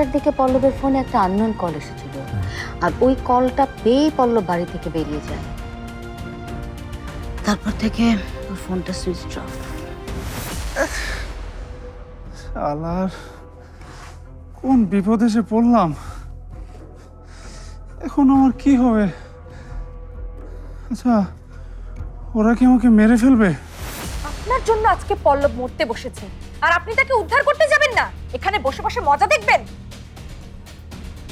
ভোর পাঁচটার দিকে পল্লবের ফোনে একটা আননোন কল এসেছিল। আর ওই কলটা পেয়েই পল্লব বাড়ি থেকে বেরিয়ে যায়। তারপর থেকে ওর ফোনটা সুইচ অফ আলার কোন বিপদে এসে পড়লাম? এখন আমার কি হবে? আচ্ছা ওরা কি আমাকে মেরে ফেলবে? আপনার জন্য আজকে পল্লব মরতে বসেছে। আর আপনি তাকে উদ্ধার করতে যাবেন না। এখানে বসে বসে মজা দেখবেন?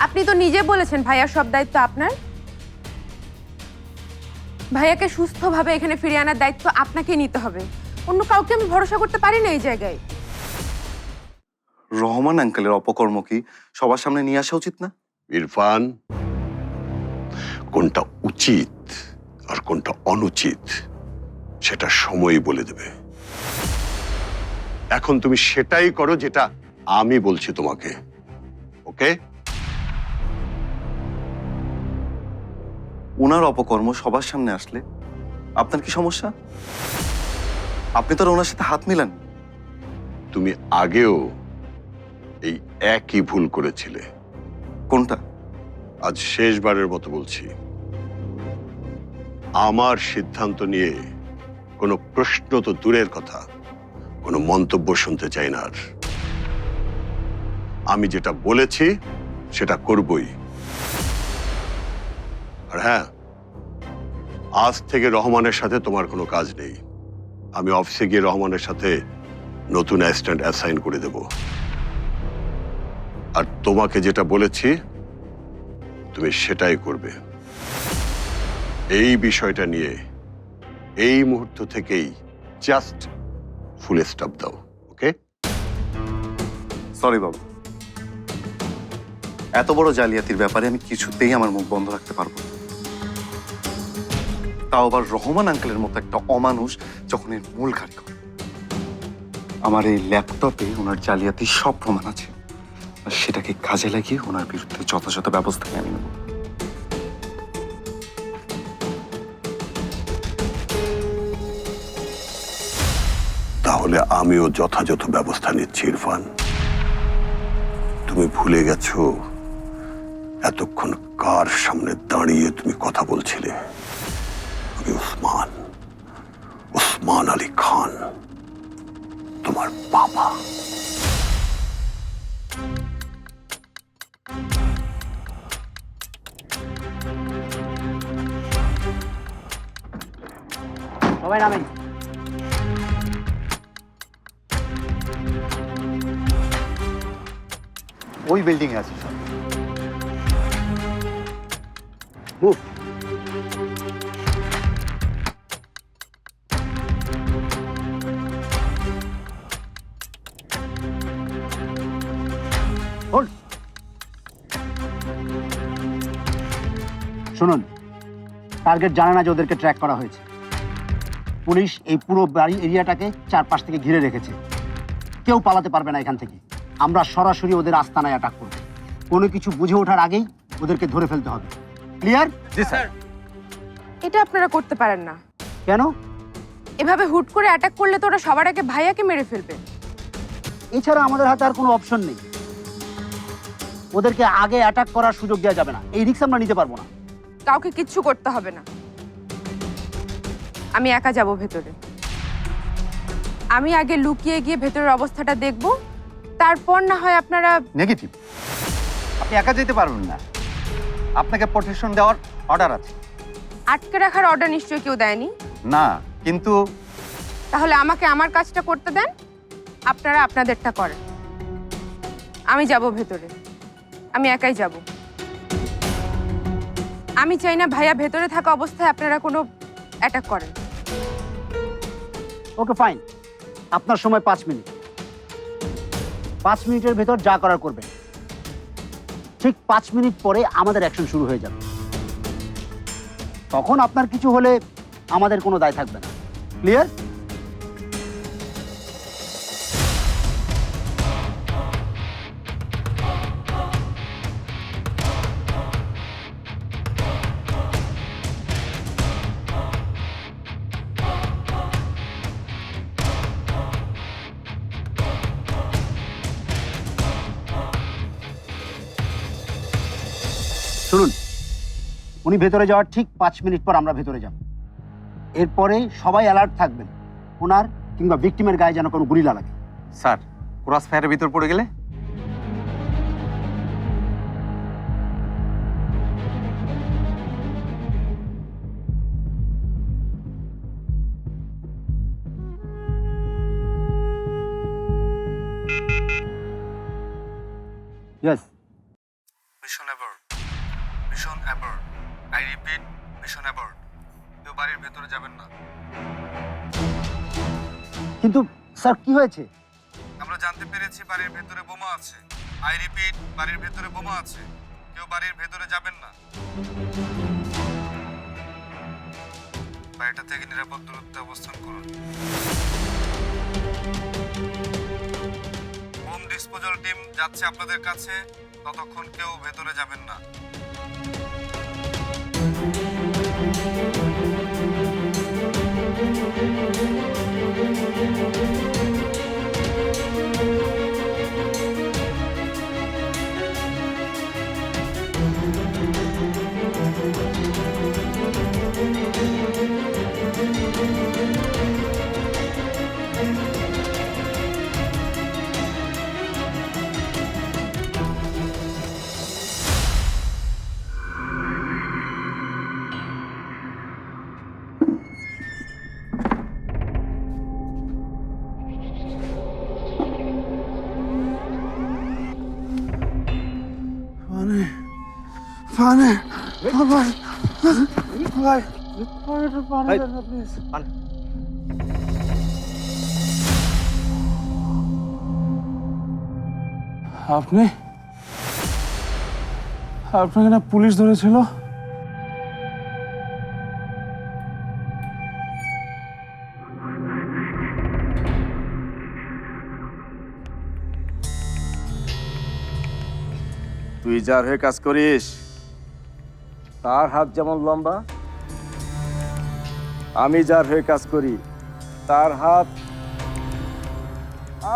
আপনি তো নিজে বলেছেন ভাইয়ার সব দায়িত্ব আপনার। ভাইয়াকে সুস্থভাবে এখানে ফিরিয়ে আনার দায়িত্ব আপনাকে নিতে হবে। অন্য কাউকে আমি ভরসা করতে পারি না এই জায়গায়। রহমান আঙ্কেলের অপকর্ম কি সবার সামনে নিয়ে আসা উচিত না? ইরফান কোনটা উচিত আর কোনটা অনুচিত সেটা সময়ই বলে দেবে। এখন তুমি সেটাই করো যেটা আমি বলছি তোমাকে ওকে? ওনার অপকর্ম সবার সামনে আসলে আপনার কি সমস্যা? আপনি তো আর ওনার সাথে হাত মিলান। তুমি আগেও এই একই ভুল করেছিলে। কোনটা? আজ শেষবারের মতো বলছি। আমার সিদ্ধান্ত নিয়ে কোনো প্রশ্ন তো দূরের কথা কোনো মন্তব্য শুনতে চাই না আর। আমি যেটা বলেছি সেটা করবই। আর হ্যাঁ আজ থেকে রহমানের সাথে তোমার কোনো কাজ নেই। আমি অফিসে গিয়ে রহমানের সাথে নতুন অ্যাসিস্ট্যান্ট অ্যাসাইন করে দেব। আর তোমাকে যেটা বলেছি, তুমি সেটাই করবে। এই বিষয়টা নিয়ে এই মুহূর্ত থেকেই জাস্ট ফুল স্টপ দাও ওকে সরি বাবু। এত বড় জালিয়াতির ব্যাপারে আমি কিছুতেই আমার মুখ বন্ধ রাখতে পারব না। তাও আবার রহমান আঙ্কেলের মতো একটা অমানুষ যখন এর মূল কারিগর আমার এই ল্যাপটপে ওনার জালিয়াতির সব প্রমাণ আছে। আর সেটাকে কাজে লাগিয়ে ওনার বিরুদ্ধে যথাযথ ব্যবস্থা আমি নেব। তাহলে আমিও যথাযথ ব্যবস্থা নিচ্ছি, ইরফান। তুমি ভুলে গেছো এতক্ষণ কার সামনে দাঁড়িয়ে তুমি কথা বলছিলে? আমি ওসমান ওসমান আলী খান তোমার বাবা সবাই নামেন ওই বিল্ডিং এ আছে সব মুভ শুনুন টার্গেট জানে না যে ওদেরকে ট্র্যাক করা হয়েছে। পুলিশ এই পুরো বাড়ি এরিয়াটাকে চারপাশ থেকে ঘিরে রেখেছে। কেউ পালাতে পারবে না এখান থেকে। আমরা সরাসরি ওদের আস্তানায় অ্যাটাক করব। কোনো কিছু বুঝে ওঠার আগেই ওদেরকে ধরে ফেলতে হবে। Clear ji sir. এটা আপনারা করতে পারেন না। কেন? এভাবে হুট করে অ্যাটাক করলে তো ওরা সবার আগে ভাইয়াকে মেরে ফেলবে। এছাড়া আমাদের হাতে আর কোনো অপশন নেই। ওদেরকে আগে অ্যাটাক করার সুযোগ দেওয়া যাবে না। এই রিস্ক আমরা নিতে পারব না। কাউকে কিচ্ছু করতে হবে না। আমি একা যাব ভেতরে। আমি আগে লুকিয়ে গিয়ে ভেতরের অবস্থাটা দেখব তারপর না হয় আপনারা নেগেটিভ। আপনি একা যেতে পারবেন না। আপনাকে প্রোটেকশন দেওয়ার অর্ডার আছে। আটকে রাখার অর্ডার নিশ্চয়ই কেউ দেয়নি? না কিন্তু তাহলে আমাকে আমার কাজটা করতে দেন আপনারা আপনাদেরটা করেন। আমি যাব ভেতরে। আমি একাই যাব। আমি চাই না ভাইয়া ভেতরে থাকা অবস্থায় আপনারা কোনো অ্যাটাক করেন। ওকে ফাইন আপনার সময় পাঁচ মিনিট। পাঁচ মিনিটের ভেতর যা করার করবে ঠিক পাঁচ মিনিট পরে আমাদের অ্যাকশন শুরু হয়ে যাবে। তখন আপনার কিছু হলে আমাদের কোনো দায় থাকবে না। ক্লিয়ার উনি ভেতরে যাওয়ার ঠিক পাঁচ মিনিট পর আমরা ভেতরে যাব। এরপরে সবাই অ্যালার্ট থাকবেন ওনার কিংবা ভিকটিমের গায়ে যেন কোনো গুলি না লাগে। স্যার ক্রস ফায়ারের ভিতর পড়ে গেলে? Yes mission abort mission abort I repeat mission abort কেউ বাড়ির ভেতরে যাবেন না। কিন্তু স্যার কি হয়েছে? আমরা জানতে পেরেছি বাড়ির ভেতরে বোমা আছে। আই রিপিট বাড়ির ভেতরে বোমা আছে। কেউ বাড়ির ভেতরে যাবেন না। বাড়িটা থেকে নিরাপদ দূরত্বে অবস্থান করুন। হোম ডিসপোজাল টিম যাচ্ছে আপনাদের কাছে। ততক্ষণ কেউ ভেতরে যাবেন না। পানি পানি ভাই ভাই পানিটা পানি দেন না প্লিজ আপনি? আপনাকে না পুলিশ ধরেছিল? তুই যার হয়ে কাজ করিস তার হাত যেমন লম্বা, আমি যার হয়ে কাজ করি, তার হাত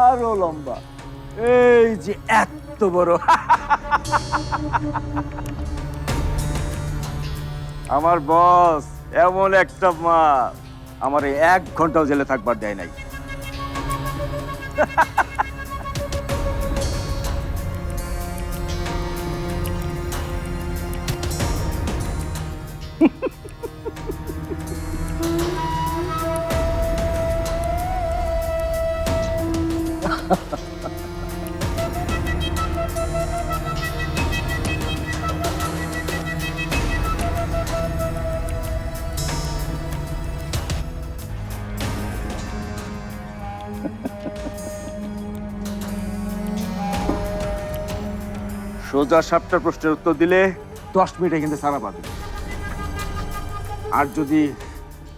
আরও লম্বা। এই যে এত বড়। আমার বস, এমন একটা মা আমার এক ঘন্টাও জেলে থাকবার দেয় নাই। সোজা সাতটা প্রশ্নের উত্তর দিলে দশ মিনিটে কিন্তু সারা পাবে আর যদি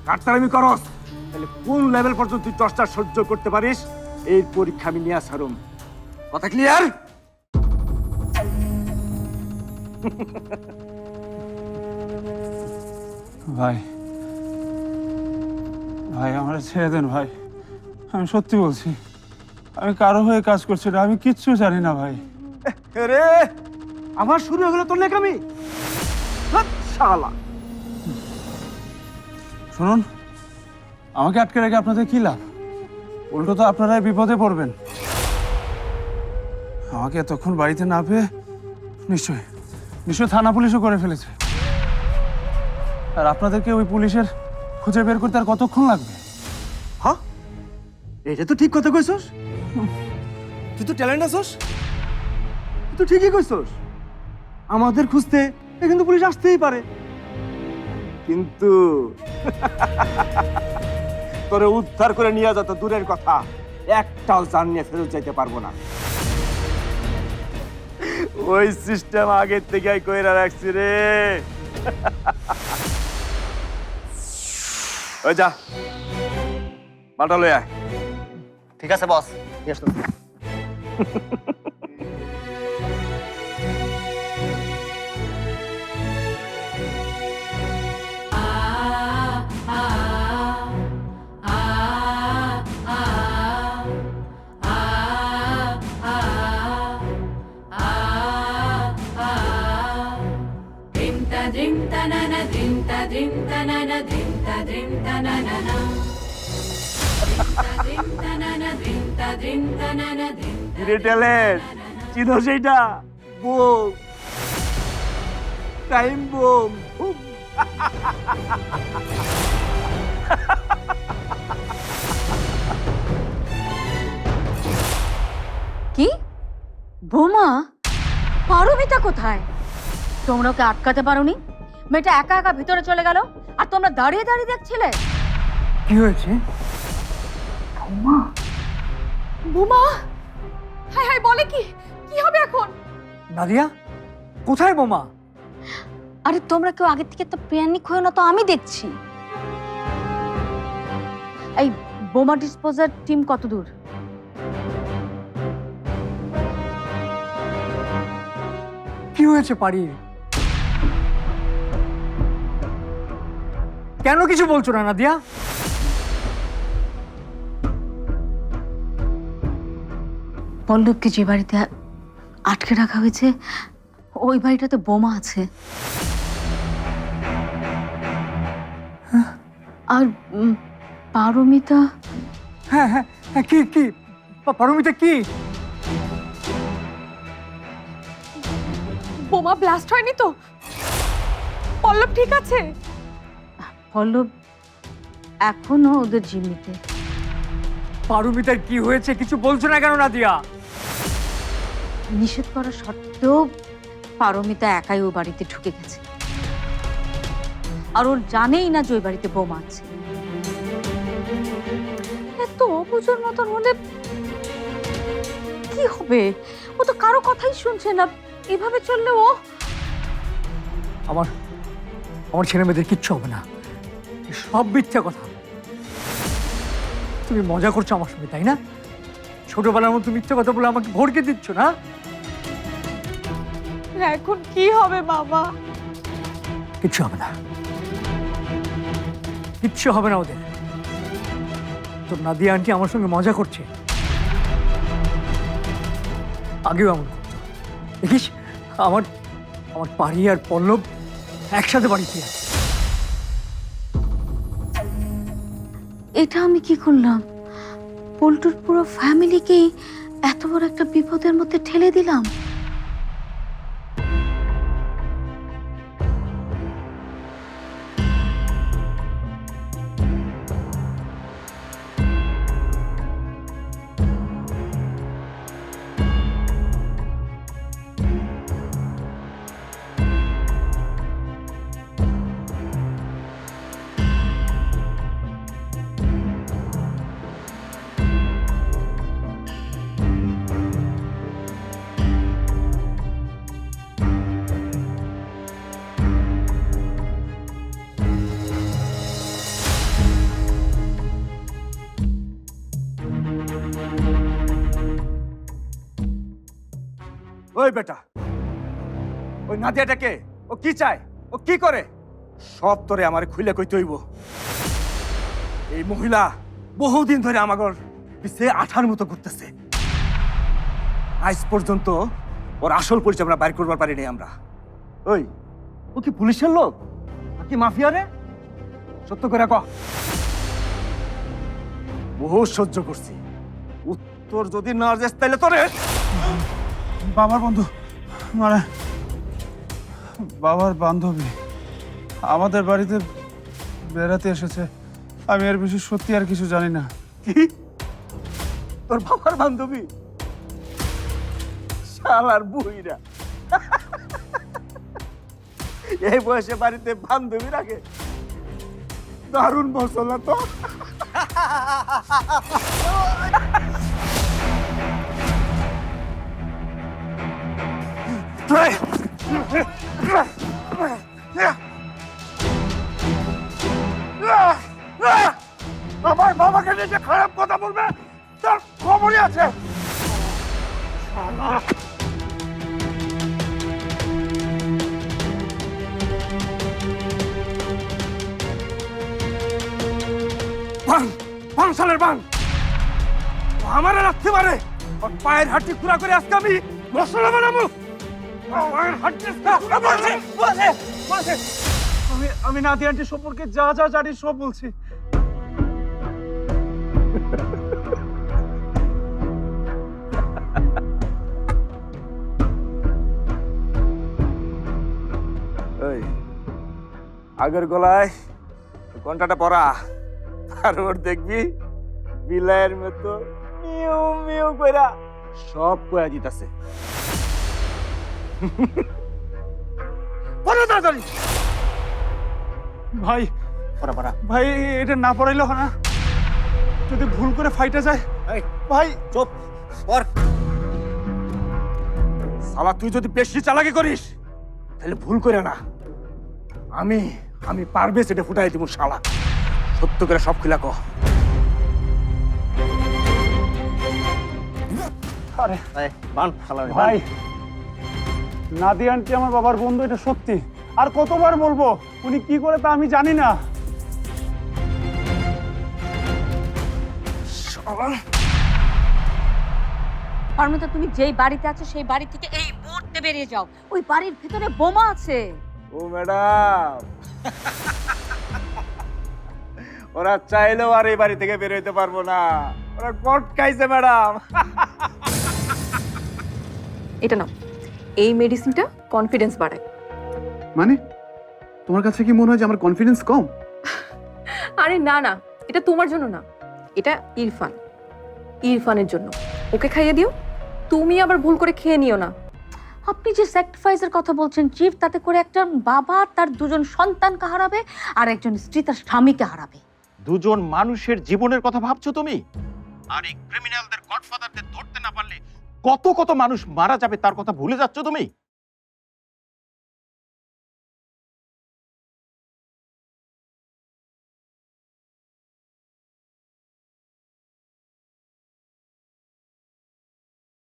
কাটতারামি করস তাহলে কোন লেভেল পর্যন্ত তুই টর্চার সহ্য করতে পারিস? এই পরীক্ষা আমি নিয়ে সারুম কথা ক্লিয়ার ভাই ভাই আমার ছেড়ে দেন ভাই। আমি সত্যি বলছি আমি কারও হয়ে কাজ করছি না আমি কিচ্ছু জানি না ভাই। রে? আমার শুরু হয়ে গেল তোর লেখামি? শালা। শুনুন, আমাকে আটকে রেখে আপনাদের কি লাভ? উল্টো তো আপনারাই বিপদে পড়বেন। আমাকে এতক্ষণ বাড়িতে না পেয়ে নিশ্চয় নিশ্চয় থানা পুলিশও করে ফেলেছে। আর আপনাদেরকে ওই পুলিশের খুঁজে বের করতে আর কতক্ষণ লাগবে? হ্যাঁ? এটা তো ঠিক কথা কইছস। তুই তো ট্যালেন্ট আছস। তুই তো ঠিকই কইছস। আমাদের খুঁজতে কিন্তু পুলিশ আসতেই পারে। কিন্তু তোরে উদ্ধার করে নিয়ে যত দূরের কথা। একটাও জান নিয়ে ফেরত যাইতে পারব না। ওই সিস্টেম আগের থেকে কইরা রাখছি রে। ওই যা। মালটা লই আয়। ঠিক আছে বস ইয়েস Drim কি? বোমা পারমিতা কোথায়? তোমরা ওকে আটকাতে পারোনি? মেয়েটা একা একা ভিতরে চলে গেল? আর তোমরা দাঁড়িয়ে দাঁড়িয়ে দেখছিলে? কি হয়েছে? বোমা। হাই হাই বলে কি? কি হবে এখন? নাদিয়া কোথায় বোমা? আরে তোমরা কেউ আগের থেকে তো প্যানিক হয়ে না তো আমি দেখছি। এই বোমা ডিসপোজার টিম কত দূর? কি হয়েছে পারি কেন কিছু বলছো না নাদিয়া? পল্লবকে যে বাড়িতে আটকে রাখা হয়েছে ওই বাড়িটাতে বোমা আছে। আর পারমিতা? হ্যাঁ হ্যাঁ হ্যাঁ কি কি? পারমিতা কি? বোমা ব্লাস্ট হয়নি তো? পল্লব ঠিক আছে? পল্লব এখনও ওদের জিম্মিতে পারমিতার কি হয়েছে কিছু বলছো না কেন নাদিয়া? নিষেধ করা সত্ত্বেও পারমিতা একাই ও বাড়িতে ঢুকে গেছে। আর ওর জানেই না যে ওই বাড়িতে বোমা আছে। এত অবুঝোর মতন হলে কি হবে? ও তো কারও কথাই শুনছে না। এভাবে চললে ও আমার আমার ছেলে মেয়েদের কিচ্ছু হবে না। সব মিথ্যা কথা। তুমি মজা করছ আমার সঙ্গে তাই না? ছোটবেলার মতো মিথ্যা কথা বলে আমাকে ভরকে দিচ্ছ না? এখন কি হবে বাবা কিচ্ছু হবে না। কিচ্ছু হবে না ওদের। তোর নাদিয়া আন্টি আমার সঙ্গে মজা করছে। আগেও এমন করতো। দেখিস আমার আমার পাড়ি আর পল্লব একসাথে বাড়িতে আছে। এটা আমি কি করলাম? পল্টুর পুরো ফ্যামিলিকেই এত বড় একটা বিপদের মধ্যে ঠেলে দিলাম। ওই বেটা, ওই নাদিয়াটাকে ও কি চায়? ও কি করে? সব তোরে আমার খুলে কইতে হইব। এই মহিলা বহুদিন ধরে আমাগর পিছে আঠার মতো ঘুরতেছে। আজ পর্যন্ত ওর আসল পরিচয় আমরা বাইর করবার পারিনি আমরা। ওই, ও কি পুলিশের লোক? নাকি মাফিয়া রে সত্য করে কহ বহু সহ্য করছি। উত্তর যদি না যাস তাইলে তোরে বাবার বন্ধু মানে বাবার বান্ধবী আমাদের বাড়িতে বেড়াতে এসেছে। আমি এর বেশি সত্যি আর কিছু জানি না। কি? তোর বাবার বান্ধবী? শালার বুইরা। এই বয়সে বাড়িতে বান্ধবী রাখে দারুণ মশলা তো। আমার বাবাকে নিয়ে যে খারাপ কথা বলবে তার খবরই আছে ভাঙ ভাঙ সালের ভাঙ আমারে রাখতে পারে। পায়ের হাঁটি খুঁড়া করে আজকে আমি মশলা বানাবো। আমি আমি নাদিয়া আন্টি সম্পর্কে যা যা জানি সব বলছি। ওই আগের গলায় ঘন্টাটা পরা আর ওর দেখবি বিলাইয়ের মতো মিউ মিউ কইরা সব কয়া দিতাছে। পড়ো তাড়াতাড়ি। ভাই পড়া পড়া। ভাই এটা না পড়াইলে হয় না। যদি ভুল করে ফাইটে যায়। ভাই চুপ। পর। শালা তুই যদি বেশি চালাকি করিস তাহলে ভুল করে না। আমি আমি পারবে সেটা ফুটাই দিব শালা। সত্য করে সব খুলা কহ আরে। বান শালা বান। ভাই নাদি আন্টি আমার বাবার বন্ধু এটা সত্যি। আর কতবার বলব উনি কি করে তা আমি জানি না। পারমিতা তুমি যেই বাড়িতে আছো সেই বাড়ি থেকে এই মুহূর্তে বেরিয়ে যাও। ওই বাড়ির ভিতরে বোমা আছে। ও ম্যাডাম। ওরা চাইলেও আর এই বাড়ি থেকে বের হইতে পারব না। ওরা কট খাইছে ম্যাডাম। এটা নাও। এই মেডিসিনটা কনফিডেন্স বাড়ায়। মানে? তোমার কাছে কি মনে হয় যে আমার কনফিডেন্স কম? আরে না না এটা তোমার জন্য না। এটা ইরফান। ইরফানের জন্য। ওকে খাইয়ে দিও। তুমি আবার ভুল করে খেয়ে নিও না। আপনি যে স্যাক্রিফাইসের কথা বলছেন চিফ তাতে করে একটা বাবা তার দুজন সন্তানকে হারাবে আর একজন স্ত্রী তার স্বামীকে হারাবে। দুজন মানুষের জীবনের কথা ভাবছ তুমি? আর এই ক্রিমিনালদের গডফাদারদের ধরতে না পারলে কত কত মানুষ মারা যাবে তার কথা ভুলে যাচ্ছ তুমি?